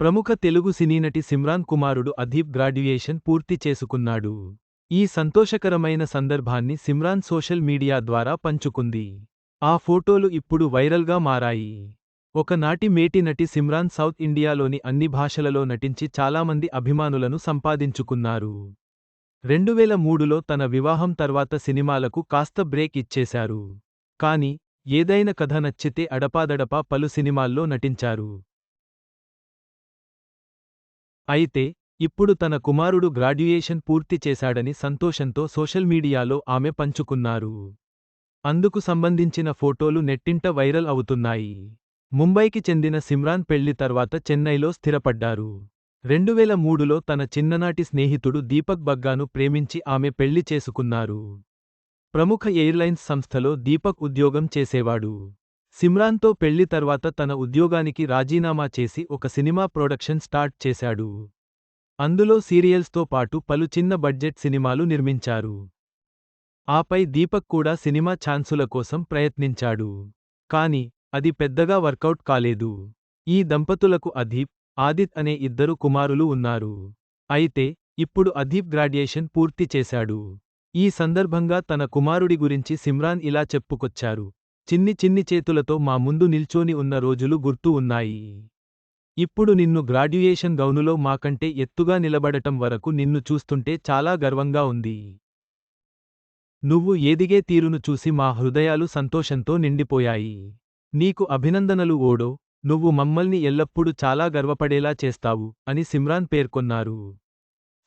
ప్రముఖ తెలుగు సినీనటి సిమ్రాన్ కుమారుడు అదీప్ గ్రాడ్యుయేషన్ పూర్తి చేసుకున్నాడు. ఈ సంతోషకరమైన సందర్భాన్ని సిమ్రాన్ సోషల్ మీడియా ద్వారా పంచుకుంది. ఆ ఫోటోలు ఇప్పుడు వైరల్గా మారాయి. ఒకనాటి మేటి నటి సిమ్రాన్ సౌత్ ఇండియాలోని అన్ని భాషలలో నటించి చాలామంది అభిమానులను సంపాదించుకున్నారు. రెండువేల మూడులో తన వివాహం తర్వాత సినిమాలకు కాస్త బ్రేక్ ఇచ్చేశారు. కాని ఏదైన కథ నచ్చితే అడపాదడపా పలు సినిమాల్లో నటించారు. అయితే ఇప్పుడు తన కుమారుడు గ్రాడ్యుయేషన్ పూర్తి చేశాడని సంతోషంతో సోషల్ మీడియాలో ఆమె పంచుకున్నారు. అందుకు సంబంధించిన ఫోటోలు నెట్టింట వైరల్ అవుతున్నాయి. ముంబైకి చెందిన సిమ్రాన్ పెళ్ళి తర్వాత చెన్నైలో స్థిరపడ్డారు. రెండువేల మూడులో తన చిన్ననాటి స్నేహితుడు దీపక్ బగ్గాను ప్రేమించి ఆమె పెళ్ళి చేసుకున్నారు. ప్రముఖ ఎయిర్లైన్స్ సంస్థలో దీపక్ ఉద్యోగం చేసేవాడు. సిమ్రాన్తో పెళ్ళి తర్వాత తన ఉద్యోగానికి రాజీనామా చేసి ఒక సినిమా ప్రొడక్షన్ స్టార్ట్ చేశాడు. అందులో సీరియల్స్తో పాటు పలు చిన్న బడ్జెట్ సినిమాలు నిర్మించారు. ఆపై దీపక్ కూడా సినిమా ఛాన్సుల కోసం ప్రయత్నించాడు. కాని అది పెద్దగా వర్కౌట్ కాలేదు. ఈ దంపతులకు అధీప్ ఆదిత్ అనే ఇద్దరు కుమారులు ఉన్నారు. అయితే ఇప్పుడు అధీప్ గ్రాడ్యుయేషన్ పూర్తి చేశాడు. ఈ సందర్భంగా తన కుమారుడి గురించి సిమ్రాన్ ఇలా చెప్పుకొచ్చారు. చిన్ని చిన్ని చేతులతో మా ముందు నిల్చోని ఉన్న రోజులు గుర్తు ఉన్నాయి. ఇప్పుడు నిన్ను గ్రాడ్యుయేషన్ గౌనులో మాకంటే ఎత్తుగా నిలబడటం వరకు నిన్ను చూస్తుంటే చాలా గర్వంగా ఉంది. నువ్వు ఏదిగే తీరును చూసి మా హృదయాలు సంతోషంతో నిండిపోయాయి. నీకు అభినందనలు ఓడో నువ్వు మమ్మల్ని ఎల్లప్పుడూ చాలా గర్వపడేలా చేస్తావు అని సిమ్రాన్ పేర్కొన్నారు.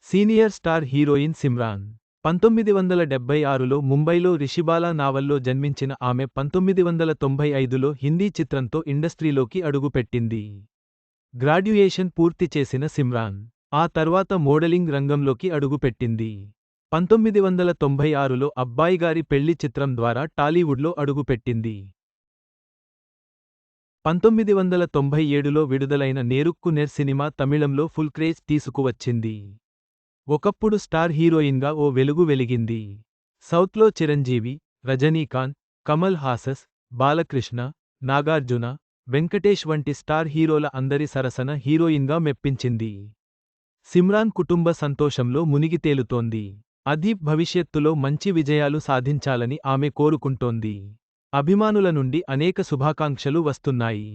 Senior star heroine Simran. పంతొమ్మిది వందల డెబ్బై ఆరులో ముంబైలో రిషిబాలా నావల్లో జన్మించిన ఆమె పంతొమ్మిది వందల తొంభై ఐదులో హిందీ చిత్రంతో ఇండస్ట్రీలోకి అడుగుపెట్టింది. గ్రాడ్యుయేషన్ పూర్తి చేసిన సిమ్రాన్ ఆ తర్వాత మోడలింగ్ రంగంలోకి అడుగుపెట్టింది. పంతొమ్మిది వందల తొంభై ఆరులో అబ్బాయిగారి పెళ్ళి చిత్రం ద్వారా టాలీవుడ్లో అడుగుపెట్టింది. పంతొమ్మిది వందల తొంభై ఏడులో విడుదలైన నేరుక్కు నెర్ సినిమా తమిళంలో ఫుల్ క్రేజ్ తీసుకువచ్చింది. ఒకప్పుడు స్టార్ హీరోయిన్గా ఓ వెలుగు వెలిగింది. సౌత్లో చిరంజీవి రజనీకాంత్ కమల్ హాసస్ బాలకృష్ణ నాగార్జున వెంకటేష్ వంటి స్టార్ హీరోల అందరి సరసన హీరోయిన్గా మెప్పించింది. సిమ్రాన్ కుటుంబ సంతోషంలో మునిగితేలుతోంది అదీప్ భవిష్యత్తులో మంచి విజయాలు సాధించాలని ఆమె కోరుకుంటోంది. అభిమానుల నుండి అనేక శుభాకాంక్షలు వస్తున్నాయి.